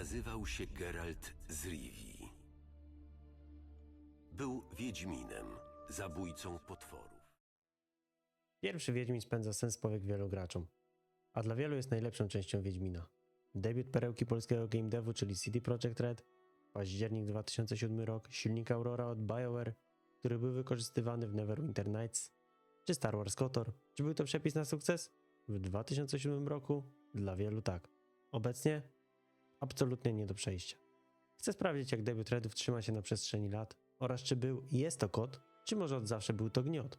Nazywał się Geralt z Rivii. Był Wiedźminem, zabójcą potworów. Pierwszy Wiedźmin spędza sens powiek wielu graczom, a dla wielu jest najlepszą częścią Wiedźmina. Debiut perełki polskiego game devu, czyli CD Projekt Red, październik 2007 rok, silnik Aurora od BioWare, który był wykorzystywany w Neverwinter Nights, czy Star Wars KOTOR. Czy był to przepis na sukces? W 2007 roku dla wielu tak. Obecnie absolutnie nie do przejścia. Chcę sprawdzić, jak debiut Redów trzyma się na przestrzeni lat oraz czy był i jest to kod, czy może od zawsze był to gniot.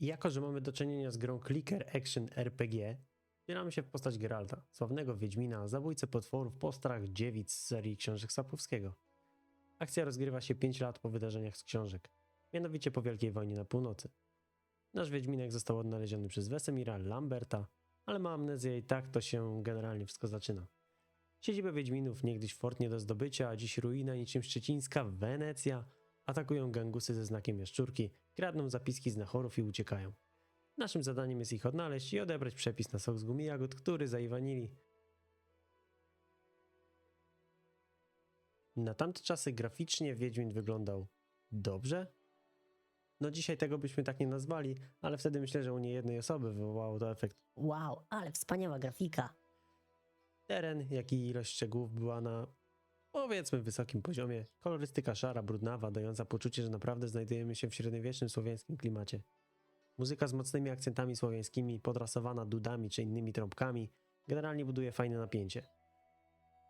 Jako, że mamy do czynienia z grą Clicker Action RPG, wcielamy się w postać Geralta, sławnego Wiedźmina, zabójcę potworów, postrach, dziewic z serii książek Sapkowskiego. Akcja rozgrywa się 5 lat po wydarzeniach z książek, mianowicie po Wielkiej Wojnie na północy. Nasz Wiedźminek został odnaleziony przez Wesemira Lamberta, ale ma amnezję i tak to się generalnie wszystko zaczyna. Siedzibę Wiedźminów, niegdyś fort nie do zdobycia, a dziś ruina niczym szczecińska Wenecja, atakują gangusy ze znakiem jaszczurki, kradną zapiski z nachorów i uciekają. Naszym zadaniem jest ich odnaleźć i odebrać przepis na sok z gumy jagód, który zaiwanili. Na tamte czasy graficznie Wiedźmin wyglądał dobrze? No dzisiaj tego byśmy tak nie nazwali, ale wtedy myślę, że u niejednej osoby wywołało to efekt Wow, ale wspaniała grafika. Teren, jak i ilość szczegółów była na powiedzmy wysokim poziomie. Kolorystyka szara, brudnawa, dająca poczucie, że naprawdę znajdujemy się w średniowiecznym słowiańskim klimacie. Muzyka z mocnymi akcentami słowiańskimi, podrasowana dudami czy innymi trąbkami, generalnie buduje fajne napięcie.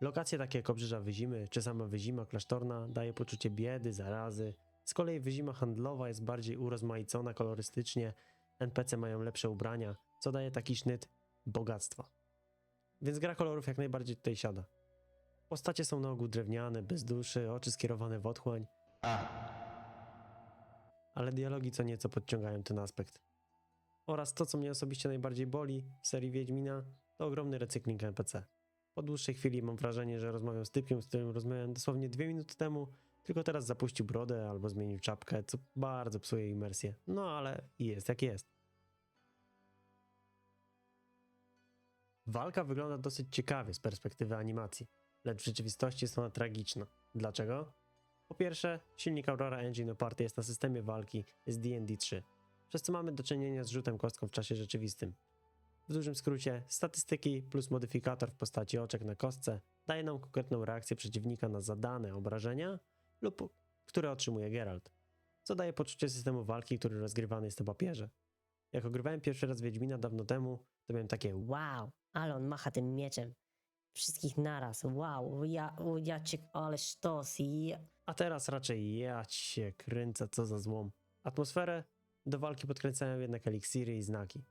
Lokacje takie jak Obrzeża Wyzimy czy sama Wyzima klasztorna daje poczucie biedy, zarazy. Z kolei Wyzima handlowa jest bardziej urozmaicona kolorystycznie, NPC mają lepsze ubrania, co daje taki sznyt bogactwa. Więc gra kolorów jak najbardziej tutaj siada. Postacie są na ogół drewniane, bez duszy, oczy skierowane w otchłań. Ale dialogi co nieco podciągają ten aspekt. Oraz to, co mnie osobiście najbardziej boli w serii Wiedźmina, to ogromny recykling NPC. Po dłuższej chwili mam wrażenie, że rozmawiam z typkiem, z którym rozmawiałem dosłownie dwie minuty temu, tylko teraz zapuścił brodę albo zmienił czapkę, co bardzo psuje imersję. No ale jest jak jest. Walka wygląda dosyć ciekawie z perspektywy animacji, lecz w rzeczywistości jest ona tragiczna. Dlaczego? Po pierwsze, silnik Aurora Engine oparty jest na systemie walki z D&D 3, przez co mamy do czynienia z rzutem kostką w czasie rzeczywistym. W dużym skrócie, statystyki plus modyfikator w postaci oczek na kostce daje nam konkretną reakcję przeciwnika na zadane obrażenia lub które otrzymuje Geralt, co daje poczucie systemu walki, który rozgrywany jest na papierze. Jak ogrywałem pierwszy raz Wiedźmina dawno temu, to miałem takie Wow, ale on macha tym mieczem. Wszystkich naraz. Wow, ja, ja cię, ale sztos. Ja... A teraz raczej ja się kręcę, co za złom. Atmosferę do walki podkręcają jednak eliksiry i znaki.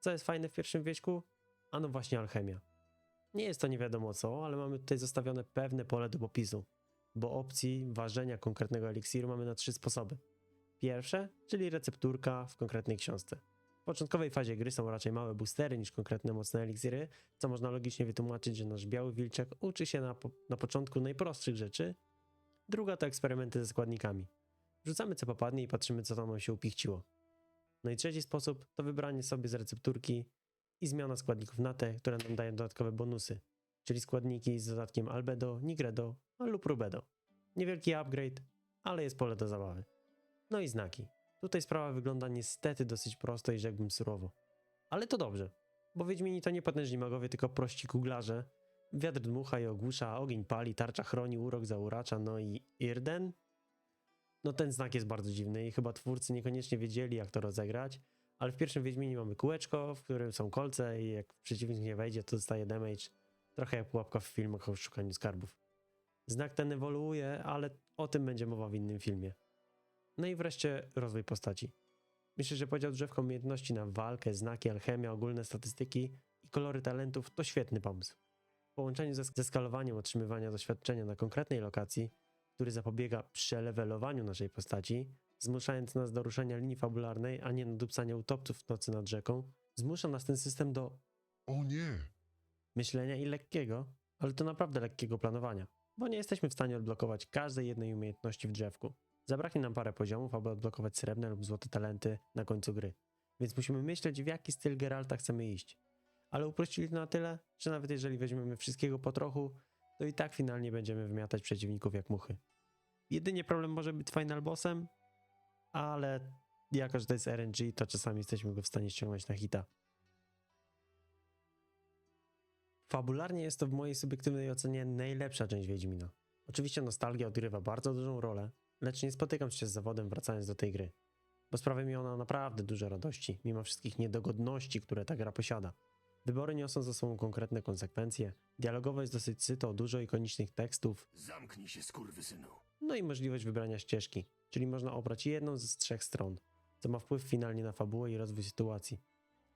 Co jest fajne w pierwszym wieśku? Ano właśnie alchemia. Nie jest to nie wiadomo co, ale mamy tutaj zostawione pewne pole do popisu, bo opcji ważenia konkretnego eliksiru mamy na trzy sposoby. Pierwsze, czyli recepturka w konkretnej książce. W początkowej fazie gry są raczej małe boostery niż konkretne mocne eliksiry, co można logicznie wytłumaczyć, że nasz biały wilczek uczy się na, po na początku najprostszych rzeczy. Druga to eksperymenty ze składnikami. Wrzucamy co popadnie i patrzymy, co tam nam się upichciło. No i trzeci sposób to wybranie sobie z recepturki i zmiana składników na te, które nam dają dodatkowe bonusy, czyli składniki z dodatkiem albedo, nigredo lub rubedo. Niewielki upgrade, ale jest pole do zabawy. No i znaki. Tutaj sprawa wygląda niestety dosyć prosto i rzekłbym surowo. Ale to dobrze, bo Wiedźmini to nie potężni magowie, tylko prości kuglarze. Wiatr dmucha i ogłusza, ogień pali, tarcza chroni, urok zauracza, no i Irden? No ten znak jest bardzo dziwny i chyba twórcy niekoniecznie wiedzieli jak to rozegrać, ale w pierwszym Wiedźminie mamy kółeczko, w którym są kolce i jak przeciwnik nie wejdzie, to dostaje damage. Trochę jak pułapka w filmach o szukaniu skarbów. Znak ten ewoluuje, ale o tym będzie mowa w innym filmie. No i wreszcie rozwój postaci. Myślę, że podział drzewka umiejętności na walkę, znaki, alchemia, ogólne statystyki i kolory talentów to świetny pomysł. W połączeniu ze, ze skalowaniem otrzymywania doświadczenia na konkretnej lokacji, który zapobiega przelewelowaniu naszej postaci, zmuszając nas do ruszania linii fabularnej, a nie nadupcania utopców w nocy nad rzeką, zmusza nas ten system do O nie! Myślenia i lekkiego, ale to naprawdę lekkiego planowania, bo nie jesteśmy w stanie odblokować każdej jednej umiejętności w drzewku. Zabraknie nam parę poziomów, aby odblokować srebrne lub złote talenty na końcu gry. więc musimy myśleć w jaki styl Geralta chcemy iść. Ale uprościli to na tyle, że nawet jeżeli weźmiemy wszystkiego po trochu, to i tak finalnie będziemy wymiatać przeciwników jak muchy. Jedynie problem może być final bossem, ale jako, że to jest RNG, to czasami jesteśmy go w stanie ściągnąć na hita. Fabularnie jest to w mojej subiektywnej ocenie najlepsza część Wiedźmina. Oczywiście nostalgia odgrywa bardzo dużą rolę, lecz nie spotykam się z zawodem wracając do tej gry, bo sprawia mi ona naprawdę dużo radości, mimo wszystkich niedogodności, które ta gra posiada. Wybory niosą za sobą konkretne konsekwencje, dialogowo jest dosyć syto, dużo ikonicznych tekstów, Zamknij się, skurwysynu. no i możliwość wybrania ścieżki, czyli można obrać jedną z trzech stron, co ma wpływ finalnie na fabułę i rozwój sytuacji.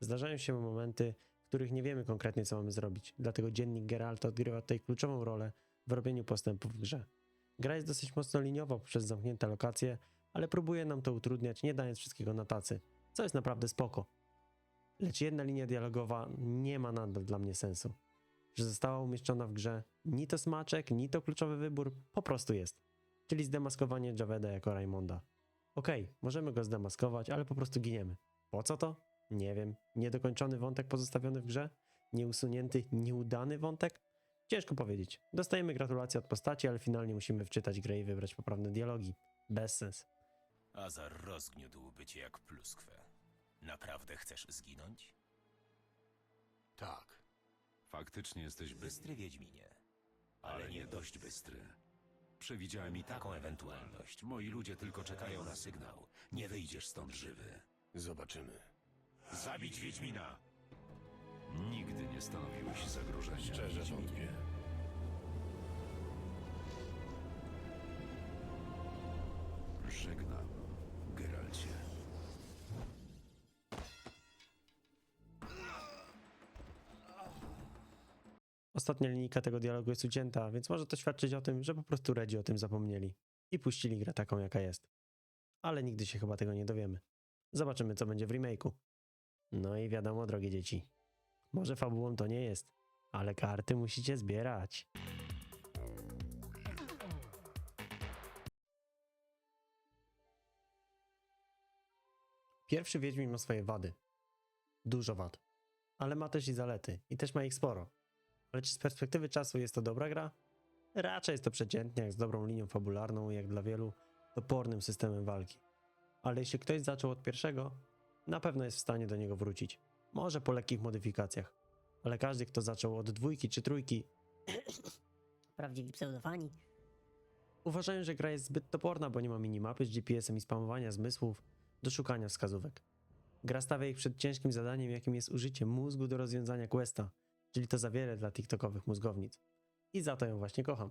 Zdarzają się momenty, w których nie wiemy konkretnie co mamy zrobić, dlatego dziennik Geralta odgrywa tutaj kluczową rolę w robieniu postępów w grze. Gra jest dosyć mocno liniowa poprzez zamknięte lokacje, ale próbuje nam to utrudniać, nie dając wszystkiego na tacy, co jest naprawdę spoko. Lecz jedna linia dialogowa nie ma nadal dla mnie sensu. Że została umieszczona w grze ni to smaczek, ni to kluczowy wybór, po prostu jest czyli zdemaskowanie Javeda jako Raymonda. Okej, możemy go zdemaskować, ale po prostu giniemy. Po co to? Nie wiem. Niedokończony wątek pozostawiony w grze? Nieusunięty, nieudany wątek? Ciężko powiedzieć. Dostajemy gratulacje od postaci, ale finalnie musimy wczytać grę i wybrać poprawne dialogi. Bez sens. Azar rozgniótłby cię jak pluskwę. Naprawdę chcesz zginąć? Tak. Faktycznie jesteś bystry, Bystry Wiedźminie. ale nie dość bystry. Przewidziałem i taką ewentualność. Moi ludzie tylko czekają na sygnał. Nie wyjdziesz stąd żywy. Zobaczymy. Zabić Wiedźmina! Nigdy nie stanowiłeś zagrożenia. Szczerze wątpię. Żegnam, Geralcie. Ostatnia linijka tego dialogu jest ucięta, więc może to świadczyć o tym, że po prostu Redzi o tym zapomnieli i puścili grę taką, jaka jest. Ale nigdy się chyba tego nie dowiemy. Zobaczymy, co będzie w remake'u. No i wiadomo, drogie dzieci. Może fabułą to nie jest, ale karty musicie zbierać. Pierwszy Wiedźmin ma swoje wady. Dużo wad. Ale ma też i zalety. I też ma ich sporo. Ale czy z perspektywy czasu jest to dobra gra? Raczej jest to przeciętniak z dobrą linią fabularną jak dla wielu topornym systemem walki. Ale jeśli ktoś zaczął od pierwszego, na pewno jest w stanie do niego wrócić. Może po lekkich modyfikacjach. Ale każdy, kto zaczął od dwójki czy trójki, Prawdziwi pseudofani. uważają, że gra jest zbyt toporna, bo nie ma minimapy z GPS-em i spamowania zmysłów do szukania wskazówek. Gra stawia ich przed ciężkim zadaniem, jakim jest użycie mózgu do rozwiązania questa, czyli to za wiele dla TikTokowych mózgownic. I za to ją właśnie kocham.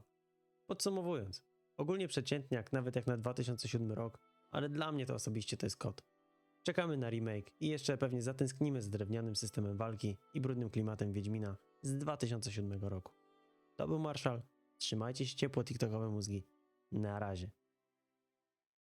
Podsumowując, ogólnie przeciętniak, nawet jak na 2007 rok, ale dla mnie to osobiście to jest kot. Czekamy na remake i jeszcze pewnie zatęsknimy z drewnianym systemem walki i brudnym klimatem Wiedźmina z 2007 roku. To był Marszal. Trzymajcie się ciepło TikTokowe mózgi. Na razie.